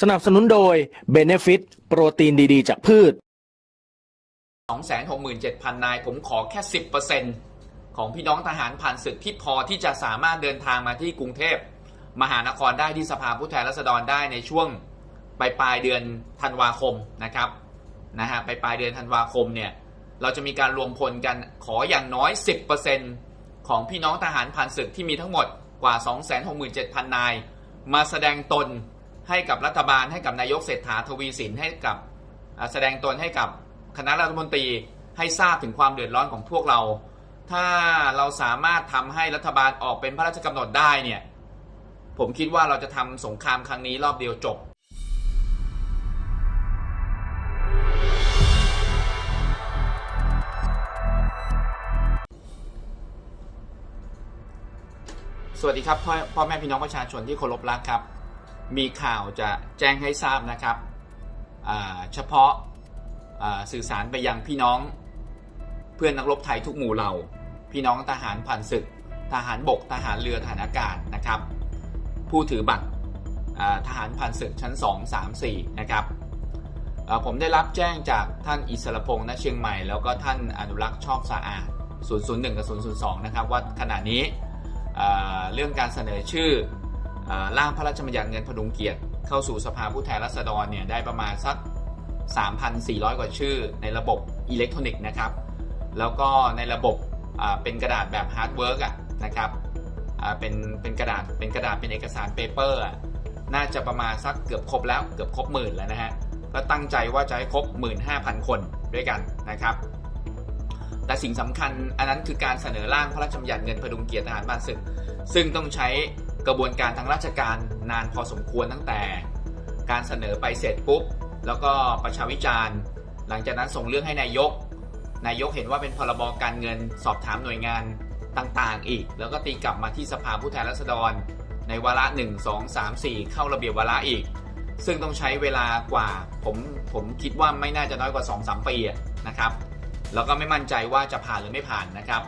สนับสนุนโดย Benefit โปรตีนดีๆ จากพืช 267,000 นาย ผมขอแค่ 10%ของพี่น้องทหารผ่านศึกที่พอที่จะสามารถเดินทางมาที่กรุงเทพ มหานครได้ที่สภาผู้แทนราษฎรได้ในช่วงปลายปลายเดือนธันวาคมนะครับนะฮะปลายปลายเดือนธันวาคมเนี่ยเราจะมีการรวมพลกันขออย่างน้อย 10%ของพี่น้องทหารผ่านศึกที่มีทั้งหมดกว่า 267,000 นาย มาแสดงตน ให้กับรัฐบาลให้กับนายกเศรษฐาทวีสินให้กับแสดงตนให้กับคณะรัฐมนตรีให้ทราบถึงความเดือดร้อนของพวกเรา ถ้าเราสามารถทำให้รัฐบาลออกเป็นพระราชกำหนดได้เนี่ย ผมคิดว่าเราจะทำสงครามครั้งนี้รอบเดียวจบสวัสดีครับพ่อพ่อแม่พี่น้องประชาชนที่เคารพรักครับ มีข่าวจะแจ้งให้ทราบนะครับ เฉพาะสื่อสารไปยังพี่น้องเพื่อนนักรบไทยทุกหมู่เหล่า พี่น้องทหารผ่านศึก ทหารบก ทหารเรือทหารอากาศนะครับ ผู้ถือบัตรทหารผ่านศึกชั้น 2 3 4 นะครับผมได้รับแจ้งจากท่านอิสรพงษ์ณเชียงใหม่ แล้วก็ท่านอนุรักษ์ชอบสะอาด 001 กับ 002 นะครับว่าขณะนี้เรื่องการเสนอชื่อ ร่างพระราชบัญญัติเงินพดุงเกียรติเข้าสู่สภาผู้แทนราษฎรเนี่ยได้ประมาณสัก 3,400 กว่าชื่อ ในระบบอิเล็กทรอนิกส์นะครับ แล้วก็ในระบบอ่าเป็นกระดาษแบบฮาร์ดเวิร์กอะนะครับเป็นเป็นกระดาษเป็นกระดาษเป็นเอกสารเปเปอร์น่าจะประมาณสักเกือบครบแล้วเกือบครบหมื่นแล้วนะฮะก็ตั้งใจว่าจะให้ครบ 15,000 คนด้วยกันนะครับ แต่สิ่งสำคัญอันนั้นคือการเสนอร่างพระราชบัญญัติเงินพดุงเกียรติทหารบ้านศึก ซึ่งต้องใช้ กระบวนการทางราชการนานพอสมควรตั้งแต่ การเสนอไปเสร็จปุ๊บ แล้วก็ประชาวิจารณ์ หลังจากนั้นส่งเรื่องให้นายก นายกเห็นว่าเป็นพรบการเงินสอบถามหน่วยงานต่างๆ อีก แล้วก็ตีกลับมาที่สภาผู้แทนราษฎร ในวาระ 1 2 3 4 เข้าระเบียบวาระอีก ซึ่งต้องใช้เวลากว่าผมผมคิดว่าไม่น่าจะน้อยกว่า 2-3 ปีนะครับแล้วก็ไม่มั่นใจว่าจะผ่านหรือไม่ผ่านนะครับ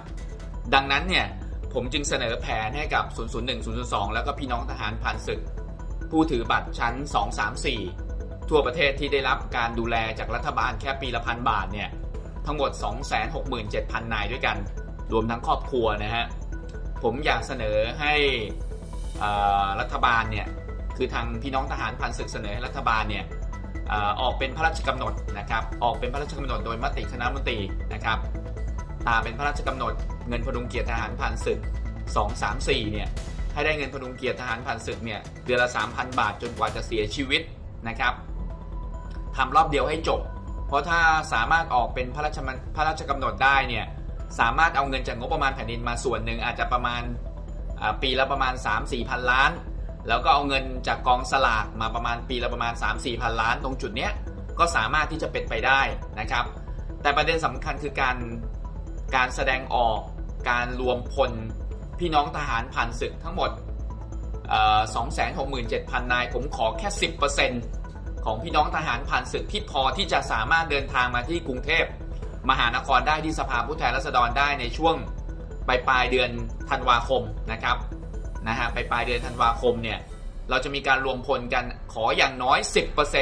ดังนั้นเนี่ย ผมจึงเสนอแผนให้กับ 001 002 แล้วก็พี่น้องทหารผ่านศึก ผู้ถือบัตรชั้น 2 3 4 ทั่วประเทศที่ได้รับการดูแลจากรัฐบาลแค่ปีละพันบาทเนี่ย ทั้งหมด 267,000 นายด้วยกัน รวมทั้งครอบครัวนะฮะ ผมอยากเสนอให้รัฐบาลเนี่ย คือทางพี่น้องทหารพันศึกเสนอให้รัฐบาลเนี่ยออกเป็นพระราชกำหนดนะครับ ออกเป็นพระราชกำหนดโดยมติคณะมนตรีนะครับ ตามเป็นพระราชกำหนดเงินพดุงเกียรติทหารผ่านศึก 2 3 4 เนี่ยให้ได้เงินพดุงเกียรติทหารผ่านศึกเนี่ยเดือนละ 3,000 บาทจนกว่าจะเสียชีวิตนะครับทำรอบเดียวให้จบ เพราะถ้าสามารถออกเป็นพระราชมพระราชกำหนดได้เนี่ยสามารถเอาเงินจากงบประมาณแผ่นดินมาส่วนหนึ่งอาจจะประมาณปีละประมาณ 3-4พันล้าน แล้วก็เอาเงินจากกองสลากมาประมาณปีละประมาณ 3-4พันล้าน ตรงจุดเนี้ยก็สามารถที่จะเป็นไปได้นะครับ แต่ประเด็นสำคัญคือการ การแสดงออก การรวมพลพี่น้องทหารผ่านศึกทั้งหมด 267,000 นาย ผมขอแค่ 10%ของพี่น้องทหารผ่านศึกที่พอที่จะสามารถเดินทางมาที่กรุงเทพมหานครได้ที่สภาผู้แทนราษฎรได้ในช่วงปลายปลายเดือนธันวาคมนะครับนะฮะปลายปลายเดือนธันวาคมเนี่ยเราจะมีการรวมพลกันขออย่างน้อย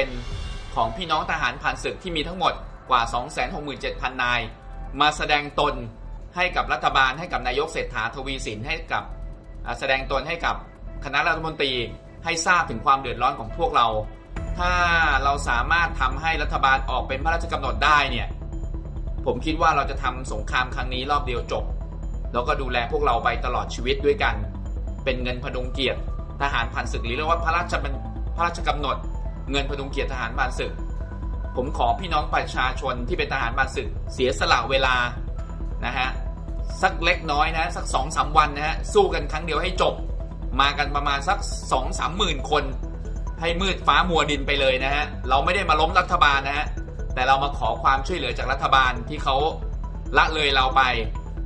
10%ของพี่น้องทหารผ่านศึกที่มีทั้งหมดกว่า 267,000 นาย มาแสดงตนให้กับรัฐบาลให้กับนายกเศรษฐาทวีสินให้กับแสดงตนให้กับคณะรัฐมนตรีให้ทราบถึงความเดือดร้อนของพวกเรา ถ้าเราสามารถทำให้รัฐบาลออกเป็นพระราชกำหนดได้เนี่ย ผมคิดว่าเราจะทำสงครามครั้งนี้รอบเดียวจบ แล้วก็ดูแลพวกเราไปตลอดชีวิตด้วยกัน เป็นเงินพดุงเกียรติทหารผ่านศึกหรือเรียกว่าพระราชบัญพระราชกำหนด เงินพดุงเกียรติทหารผ่านศึก ผมขอพี่น้องประชาชนที่เป็นทหารผ่าศึกเสียสละเวลานะฮะสักเล็กน้อยนะสักสองสามวันนะฮะสู้กันครั้งเดียวให้จบ มากันประมาณสักสองสามหมื่นคน ให้มืดฟ้ามัวดินไปเลยนะฮะเราไม่ได้มาล้มรัฐบาลนะฮะแต่เรามาขอความช่วยเหลือจากรัฐบาลที่เขาละเลยเราไป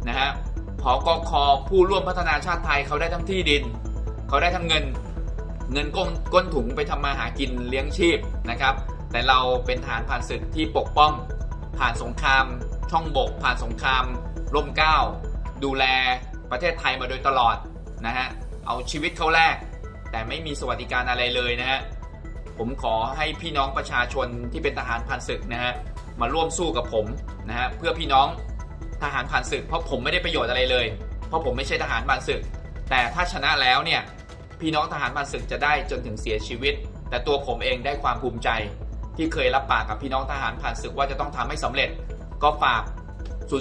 นะฮะพอกอคอผู้ร่วมพัฒนาชาติไทยเขาได้ทั้งที่ดิน เขาได้ทั้งเงิน เงินก้นก้นถุงไปทำมาหากินเลี้ยงชีพนะครับ แต่เราเป็นฐานผ่านศึกที่ปกป้อง ผ่านสงคราม ช่องบก ผ่านสงครามร่มเกล้าดูแลประเทศไทยมาโดยตลอดนะฮะเอาชีวิตเขาแลกแต่ไม่มีสวัสดิการอะไรเลยนะฮะผมขอให้พี่น้องประชาชนที่เป็นทหารผ่านศึกนะฮะมาร่วมสู้กับผมนะฮะเพื่อพี่น้องทหารผ่านศึก เพราะผมไม่ได้ประโยชน์อะไรเลย เพราะผมไม่ใช่ทหารผ่านศึก แต่ถ้าชนะแล้วเนี่ยพี่น้องทหารผ่านศึกจะได้จนถึงเสียชีวิต แต่ตัวผมเองได้ความภูมิใจ ที่เคยรับปากกับพี่น้องทหารผ่านศึกว่าจะต้องทำให้สำเร็จ ก็ฝาก 001 002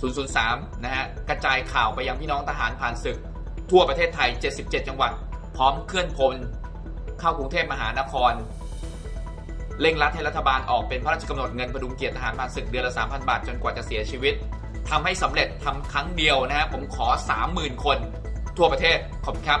003 นะฮะ กระจายข่าวไปยังพี่น้องทหารผ่านศึก ทั่วประเทศไทย 77 จังหวัด พร้อมเคลื่อนพล เข้ากรุงเทพมหานคร เร่งรัดให้รัฐบาลออกเป็นพระราชกำหนดเงินประดุงเกียรติทหารผ่านศึกเดือนละ 3,000 บาทจนกว่าจะเสียชีวิตทำให้สำเร็จทำครั้งเดียวนะฮะผมขอ 30,000 คน ทั่วประเทศขอบคุณครับ